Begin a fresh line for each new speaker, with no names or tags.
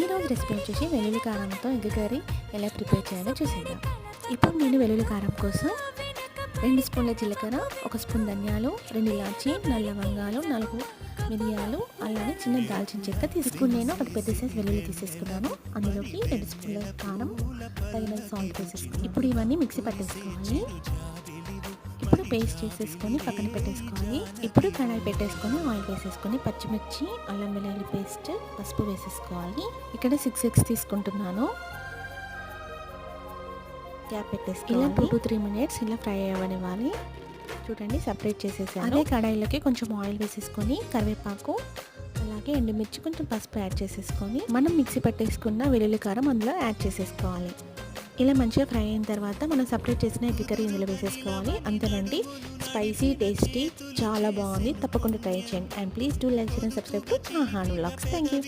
ఈరోజు రెసిపీ వచ్చేసి వెల్లుల్లి కారంతో ఎగ్ కర్రీ ఎలా ప్రిపేర్ చేయాలో చూసేద్దాం. ఇప్పుడు నేను వెల్లుల్లి కారం కోసం రెండు స్పూన్ల జీలకర్ర ఒక స్పూన్ ధనియాలు రెండు ఇలాచి నల్ల లవంగాలు నాలుగు మిరియాలు అలానే చిన్న దాల్చిన చెక్క తీసుకుని నేను ఒకటి పెద్ద సైజ్ వెల్లుల్లి తీసేసుకున్నాను. అందులోకి రెండు స్పూన్ల కారం తగిన సాల్ట్ వేసేసుకున్నాను ఇప్పుడు ఇవన్నీ మిక్సీ పట్టేసుకోవాలి. ఇప్పుడు పేస్ట్ చేసేసుకొని పక్కన పెట్టేసుకోవాలి. ఇప్పుడు కడాయి పెట్టేసుకొని ఆయిల్ వేసేసుకొని పచ్చిమిర్చి అల్లం వెల్లుల్లి పేస్ట్ పసుపు వేసేసుకోవాలి. ఇక్కడ సిక్స్ ఎగ్స్ తీసుకుంటున్నాను. గ్యాప్ పెట్టేసుకోవాలి. ఇలా టూ టు త్రీ మినిట్స్ ఇలా ఫ్రై అవ్వనివ్వాలి. చూడండి సపరేట్ చేసేసాను. అదే కడాయిలోకి కొంచెం ఆయిల్ వేసేసుకొని కరివేపాకు అలాగే ఎండుమిర్చి కొంచెం పసుపు యాడ్ చేసేసుకొని మనం మిక్సీ పట్టేసుకున్న వెల్లుల్లి కారం అందులో యాడ్ చేసేసుకోవాలి. ఇలా మంచిగా ఫ్రై అయిన తర్వాత మనం సపరేట్ చేసిన ఎగ్ కర్రీ ఇందులో వేసేసుకోవాలి. అంతేనండి. స్పైసీ టేస్టీ చాలా బాగుంది. తప్పకుండా ట్రై చేయండి. And please do like and subscribe to Haan vlogs thank you